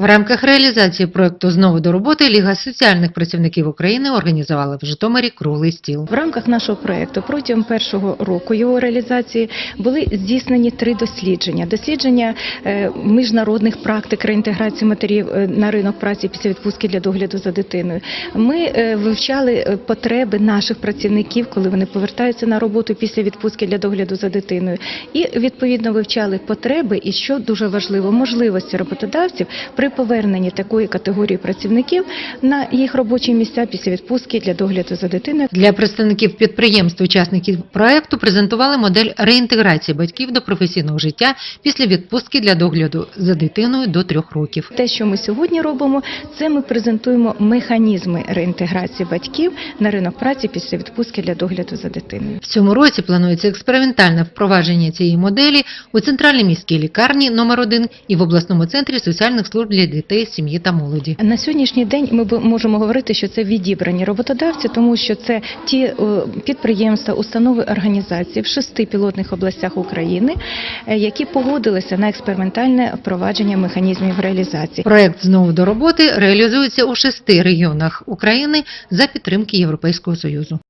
В рамках реалізації проекту знову до роботи Ліга соціальних працівників України організувала в Житомирі круглий стіл. В рамках нашого проекту протягом першого року його реалізації були здійснені три дослідження: дослідження е, міжнародних практик реінтеграції матерів е, на ринок праці після відпустки для догляду за дитиною. Ми е, вивчали потреби наших працівників, коли вони повертаються на роботу після відпустки для догляду за дитиною, і відповідно вивчали потреби і що дуже важливо, можливості роботодавців при поверненні такої категорії працівників на їх робочі місця після відпустки для догляду за дитиною. Для представників підприємств, учасників проекту презентували модель реінтеграції батьків до професійного життя після відпустки для догляду за дитиною до трьох років. Те, що ми сьогодні робимо, це ми презентуємо механізми реінтеграції батьків на ринок праці після відпустки для догляду за дитиною. В цьому році планується експериментальне впровадження цієї моделі у центральній міській лікарні номер 1 і в обласному центрі соціальних служб для дітей, сім'ї та молоді. На сьогоднішній день ми можемо говорити, що це відібрані роботодавці, тому що це ті е, підприємства, установи, організації в шести пілотних областях України, е, які погодилися на експериментальне впровадження механізмів реалізації. Проект знову до роботи реалізується у шести регіонах України за підтримки Європейського союзу.